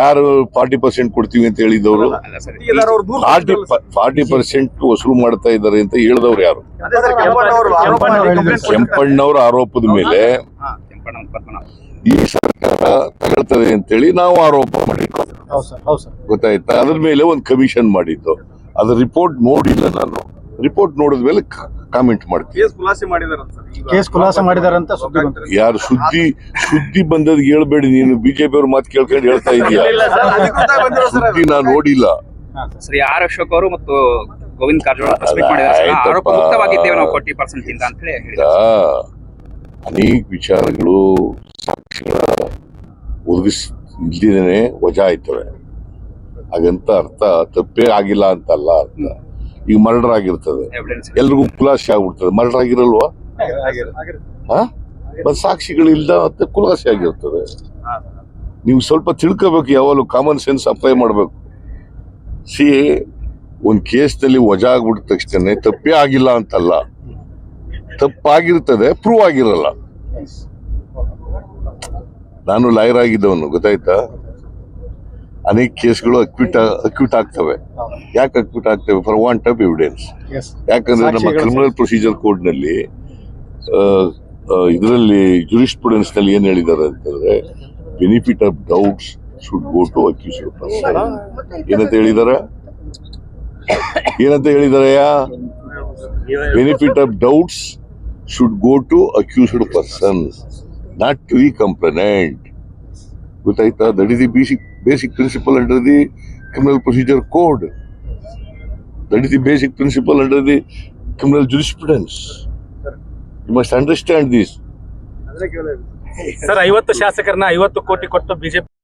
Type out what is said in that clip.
ಯಾರು forty percent ಕೊಡ್ತೀವಿ ಅಂತ ಹೇಳಿದವರು? ಫಾರ್ಟಿ ಫಾರ್ಟಿ ಪರ್ಸೆಂಟ್ ವಸೂಲು ಮಾಡ್ತಾ ಇದ್ದಾರೆ ಅಂತ ಹೇಳಿದವ್ರು ಯಾರು? ಕೆಂಪಣ್ಣವ್ರ ಸರ್ ಕೆಂಪಣ್ಣವರು ಆರೋಪ ಮಾಡಿ complaint ಆರೋಪದ ಮೇಲೆ ಈ ಸರ್ಕಾರ ತಗೊಳ್ತದೆ ಅಂತೇಳಿ ನಾವು ಆರೋಪ ಮಾಡಿದ್ದು ಹೌದು ಸರ್ ಹೌದು ಸರ್. ಗೊತ್ತಾಯ್ತಾ? ಅದ್ರ ಮೇಲೆ ಒಂದು ಕಮಿಷನ್ ಮಾಡಿದ್ದು. ಅದ್ರ ರಿಪೋರ್ಟ್ ನೋಡಿಲ್ಲ ನಾನು. ರಿಪೋರ್ಟ್ ನೋಡಿದ ಮೇಲೆ ಕಾಮೆಂಟ್ ಮಾಡ್ತೀವಿ. ಕೇಸ್ ಖುಲಾಸೆ ಮಾಡಿದಾರಂತ ಯಾರು ಸುದ್ದಿ ಸುದ್ದಿ ಬಂದದ್ ಹೇಳ್ಬೇಡಿ ನೀನು ಬಿಜೆಪಿ ಅವ್ರ ಮಾತು ಕೇಳ್ಕೊಂಡು ಹೇಳ್ತಾ ಇದೀಯ ಇಲ್ಲ ಸರ್ ಅಧಿಕೃತ ಬಂದಿರೋ ಸರ್ ಸುದ್ದಿ ನಾನು ನೋಡಿಲ್ಲ. ಸರ್. ಶ್ರೀ ಆರ್ ಅಶೋಕ್ ಅವರು ಮತ್ತು ಗೋವಿಂದ್ ಕಾರಜೋಳ ಅನೇಕ ವಿಚಾರಗಳು ಸಾಕ್ಷಿಗಳ ಒದಗಿಸ್ ವಜಾ ಆಯ್ತವೆ. ಹಾಗಂತ ಅರ್ಥ ತಪ್ಪೇ ಆಗಿಲ್ಲ ಅಂತಲ್ಲ ಅರ್ಥ. ಈಗ ಮರ್ಡರ್ ಆಗಿರ್ತದೆ. ಎಲ್ರಿಗೂ ಖುಲಾಸೆ ಆಗ್ಬಿಡ್ತದೆ. ಮರ್ಡರ್ ಆಗಿರಲ್ವಾ? ಹಾ. ಮತ್ ಸಾಕ್ಷಿಗಳು ಇಲ್ದ ಮತ್ತೆ ಖುಲಾಸೆ ಆಗಿರ್ತದೆ. ನೀವು ಸ್ವಲ್ಪ ತಿಳ್ಕೋಬೇಕು ಯಾವಾಗಲೂ ಕಾಮನ್ ಸೆನ್ಸ್ ಅಪ್ಲೈ ಮಾಡಬೇಕು. ಸಿ ಒಂದು ಕೇಸ್ನಲ್ಲಿ ವಜಾ ಆಗ್ಬಿಟ್ಟ ತಕ್ಷಣ ತಪ್ಪೇ ಆಗಿಲ್ಲ ಅಂತಲ್ಲ. ತಪ್ಪಾಗಿರ್ತದೆ ಪ್ರೂವ್ ಆಗಿರಲ್ಲ. ನಾನು ಲಾಯರ್ ಆಗಿದ್ದವನು ಗೊತ್ತಾಯ್ತಾ? ಅನೇಕ ಕೇಸ್ಗಳು ಅಕ್ವಿಟ್ ಅಕ್ವಿಟ್ ಆಗ್ತವೆ. ಯಾಕೆ ಅಕ್ವಿಟ್ ಆಗ್ತೇವೆ? ಫಾರ್ ವಾಂಟ್ ಆಫ್ ಎವಿಡೆನ್ಸ್ ಯಾಕಂದ್ರೆ ನಮ್ಮ ಕ್ರಿಮಿನಲ್ ಪ್ರೊಸೀಜರ್ ಕೋಡ್ನಲ್ಲಿ ಇದರಲ್ಲಿ ಜುರಿಸ್ಪ್ರುಡೆನ್ಸ್ನಲ್ಲಿ ಏನ್ ಹೇಳಿದ್ದಾರೆ ಅಂತಂದ್ರೆ benefit of doubts should go to accuse person ಏನಂತ ಹೇಳಿದಾರೆ? ಏನಂತ ಹೇಳಿದಾರೆ benefit of doubts should go to accused person not to the complainant ಗೊತ್ತಾಯ್ತಾ? That is the basic basic principle under the criminal procedure code That is the basic principle under the criminal jurisprudence. You must understand this. Sir ಐವತ್ತು ಶಾಸಕರನ್ನ ಐವತ್ತು ಕೋಟಿ ಕೊಟ್ಟು BJP